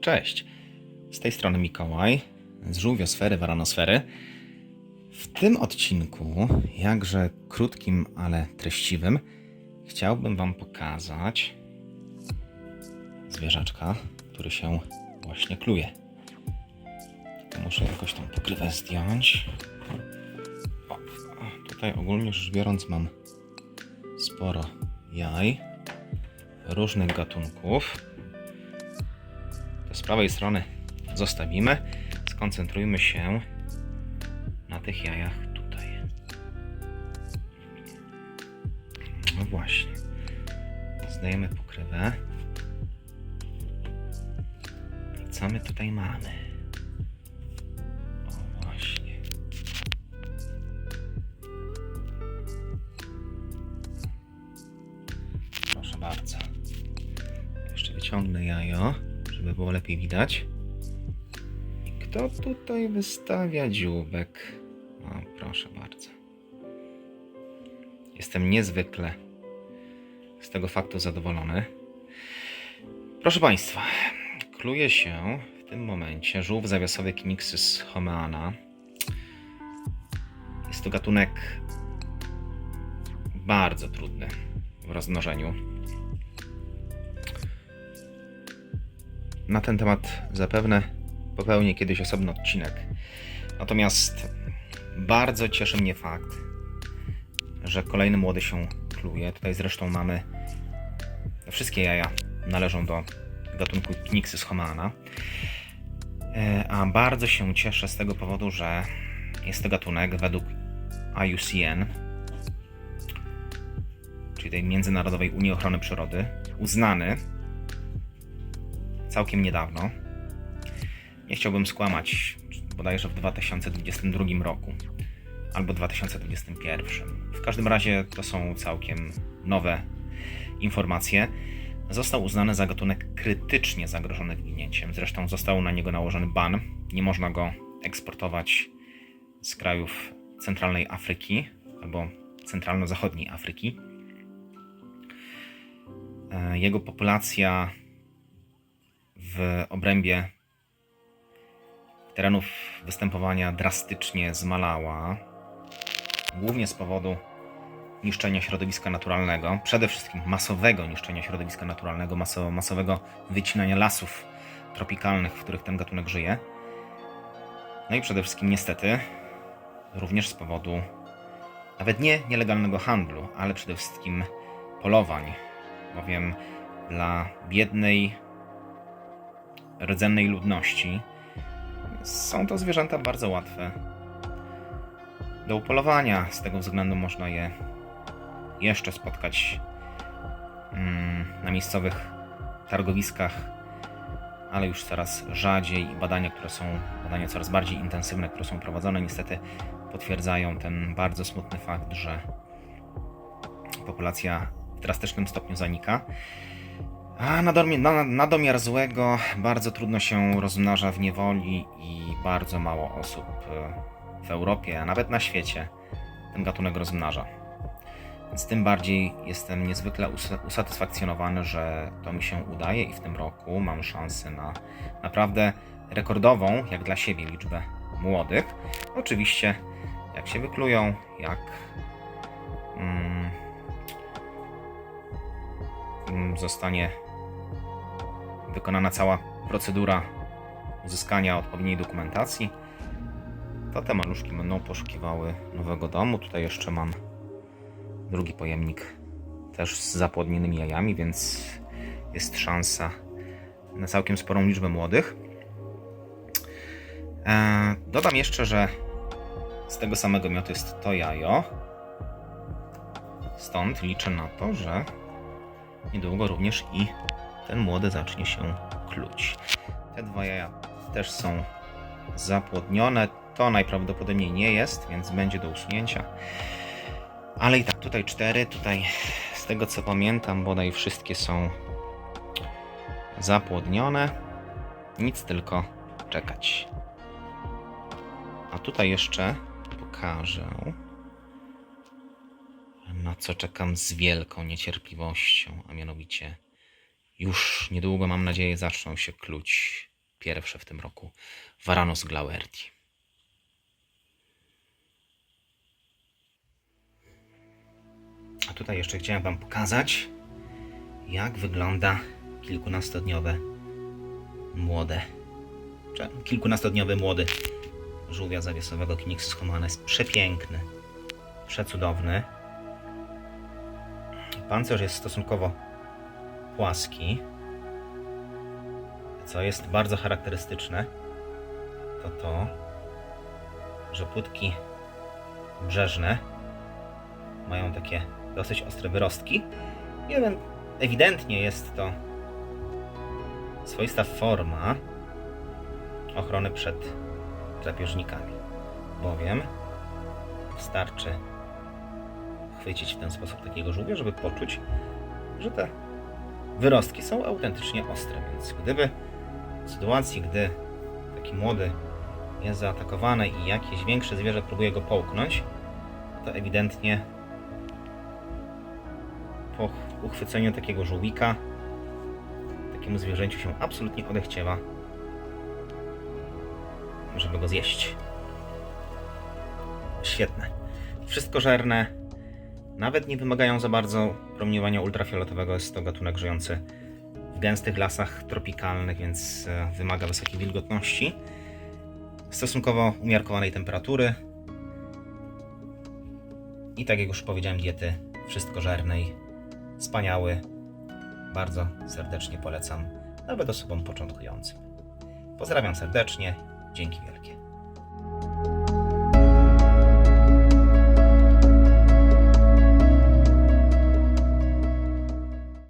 Cześć, z tej strony Mikołaj z żółwiosfery, waranosfery. W tym odcinku, jakże krótkim, ale treściwym, chciałbym Wam pokazać zwierzaczka, który się właśnie kluje. Muszę jakoś tą pokrywę zdjąć. O, tutaj ogólnie rzecz biorąc mam sporo jaj różnych gatunków. Prawej strony zostawimy. Skoncentrujmy się na tych jajach tutaj. No właśnie. Zdajemy pokrywę. I co my tutaj mamy? O właśnie. Proszę bardzo. Jeszcze wyciągnę jajo, żeby było lepiej widać. I kto tutaj wystawia dzióbek? O, proszę bardzo. Jestem niezwykle z tego faktu zadowolony. Proszę Państwa, kluje się w tym momencie żółw zawiasowy Kinixys homeana. Jest to gatunek bardzo trudny w rozmnożeniu. Na ten temat zapewne popełnię kiedyś osobny odcinek. Natomiast bardzo cieszy mnie fakt, że kolejny młody się kluje. Tutaj zresztą mamy wszystkie jaja należą do gatunku Knixys homeana. E, A bardzo się cieszę z tego powodu, że jest to gatunek według IUCN, czyli tej Międzynarodowej Unii Ochrony Przyrody, uznany całkiem niedawno. Nie chciałbym skłamać, bodajże w 2022 roku albo 2021. W każdym razie to są całkiem nowe informacje. Został uznany za gatunek krytycznie zagrożony wyginięciem. Zresztą został na niego nałożony ban. Nie można go eksportować z krajów centralnej Afryki albo centralno-zachodniej Afryki. E, Jego populacja obrębie terenów występowania drastycznie zmalała, głównie z powodu niszczenia środowiska naturalnego, przede wszystkim masowego niszczenia środowiska naturalnego, maso, masowego wycinania lasów tropikalnych, w których ten gatunek żyje. No i przede wszystkim niestety również z powodu nawet nie nielegalnego handlu, ale przede wszystkim polowań, bowiem dla biednej, rdzennej ludności są to zwierzęta bardzo łatwe do upolowania. Z tego względu można je jeszcze spotkać mm, na miejscowych targowiskach, ale już coraz rzadziej i badania, które są badania coraz bardziej intensywne, które są prowadzone, niestety potwierdzają ten bardzo smutny fakt, że populacja w drastycznym stopniu zanika. A na, domiar złego bardzo trudno się rozmnaża w niewoli i bardzo mało osób e, w Europie, a nawet na świecie ten gatunek rozmnaża. Więc tym bardziej jestem niezwykle us- usatysfakcjonowany, że to mi się udaje i w tym roku mam szansę na naprawdę rekordową, jak dla siebie, liczbę młodych. Oczywiście, jak się wyklują, jak mm, mm, zostanie wykonana cała procedura uzyskania odpowiedniej dokumentacji, to te maluszki będą poszukiwały nowego domu. Tutaj jeszcze mam drugi pojemnik też z zapłodnionymi jajami, więc jest szansa na całkiem sporą liczbę młodych. E, dodam jeszcze, że z tego samego miotu jest to jajo. Stąd liczę na to, że niedługo również i ten młody zacznie się kluć. Te dwa jaja też są zapłodnione. To najprawdopodobniej nie jest, więc będzie do usunięcia. Ale i tak, tutaj cztery, tutaj z tego co pamiętam, bodaj wszystkie są zapłodnione. Nic tylko czekać. A tutaj jeszcze pokażę, na co czekam z wielką niecierpliwością, a mianowicie już niedługo, mam nadzieję, zaczną się kluć pierwsze w tym roku Varanus glauerti. A tutaj jeszcze chciałem Wam pokazać, jak wygląda kilkunastodniowe młode, kilkunastodniowy młody żółwia zawiesowego Kinixus humanus. Przepiękny, przecudowny. Pancerz jest stosunkowo płaski, co jest bardzo charakterystyczne, to to, że płytki brzeżne mają takie dosyć ostre wyrostki. Jeden, ewidentnie jest to swoista forma ochrony przed drapieżnikami, bowiem wystarczy chwycić w ten sposób takiego żółwia, żeby poczuć, że te wyrostki są autentycznie ostre, więc gdyby w sytuacji, gdy taki młody jest zaatakowany i jakieś większe zwierzę próbuje go połknąć, to ewidentnie po uchwyceniu takiego żółwika takiemu zwierzęciu się absolutnie odechciewa, żeby go zjeść. Świetne. Wszystko żerne, nawet nie wymagają za bardzo promieniowania ultrafioletowego. Jest to gatunek żyjący w gęstych lasach tropikalnych, więc e, wymaga wysokiej wilgotności, stosunkowo umiarkowanej temperatury i tak jak już powiedziałem, diety wszystkożernej. Wspaniały. Bardzo serdecznie polecam, nawet osobom początkującym. Pozdrawiam serdecznie. Dzięki wielkie.